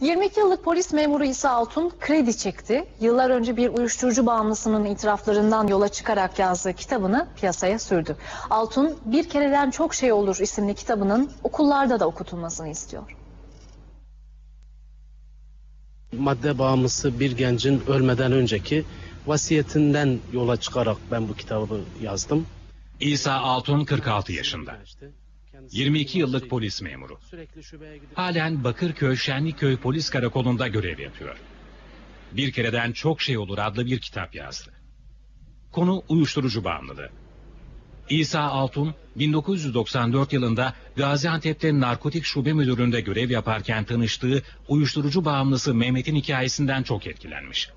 22 yıllık polis memuru İsa Altun kredi çekti. Yıllar önce bir uyuşturucu bağımlısının itiraflarından yola çıkarak yazdığı kitabını piyasaya sürdü. Altun Bir Kereden Çok Şey Olur isimli kitabının okullarda da okutulmasını istiyor. madde bağımlısı bir gencin ölmeden önceki vasiyetinden yola çıkarak ben bu kitabı yazdım. İsa Altun 46 yaşında. 22 yıllık polis memuru. Halen Bakırköy Şenlikköy Polis Karakolu'nda görev yapıyor. Bir kereden çok şey olur adlı bir kitap yazdı. Konu uyuşturucu bağımlılığı. İsa Altun 1994 yılında Gaziantep'te narkotik şube müdürlüğünde görev yaparken tanıştığı uyuşturucu bağımlısı Mehmet'in hikayesinden çok etkilenmiş.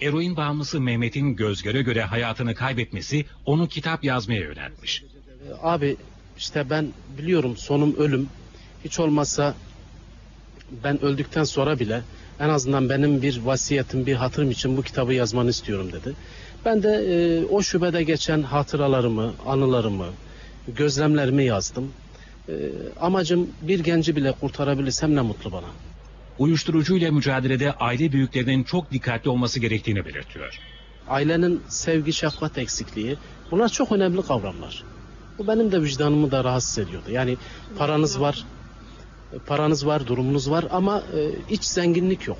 Eroin bağımlısı Mehmet'in göz göre göre hayatını kaybetmesi onu kitap yazmaya yöneltmiş. abi işte ben biliyorum sonum ölüm. Hiç olmazsa ben öldükten sonra bile en azından benim bir vasiyetim, bir hatırım için bu kitabı yazmanı istiyorum dedi. Ben de e, o şubede geçen hatıralarımı, anılarımı, gözlemlerimi yazdım. E, amacım bir genci bile kurtarabilirsem ne mutlu bana. Uyuşturucuyla mücadelede aile büyüklerinin çok dikkatli olması gerektiğini belirtiyor. Ailenin sevgi, şefkat eksikliği bunlar çok önemli kavramlar. Bu benim de vicdanımı da rahatsız ediyordu. Yani paranız var, paranız var, durumunuz var ama e, iç zenginlik yok.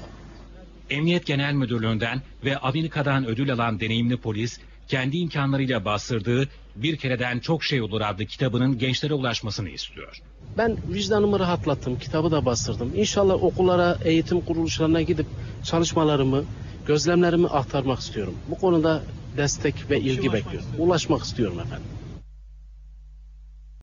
Emniyet Genel Müdürlüğü'nden ve Amerika'dan ödül alan deneyimli polis, kendi imkanlarıyla bastırdığı Bir Kereden Çok Şey Olur adlı kitabının gençlere ulaşmasını istiyor. Ben vicdanımı rahatlattım, kitabı da bastırdım. İnşallah okullara, eğitim kuruluşlarına gidip çalışmalarımı, gözlemlerimi aktarmak istiyorum. Bu konuda destek ve ilgi bekliyorum. Ulaşmak istiyorum efendim.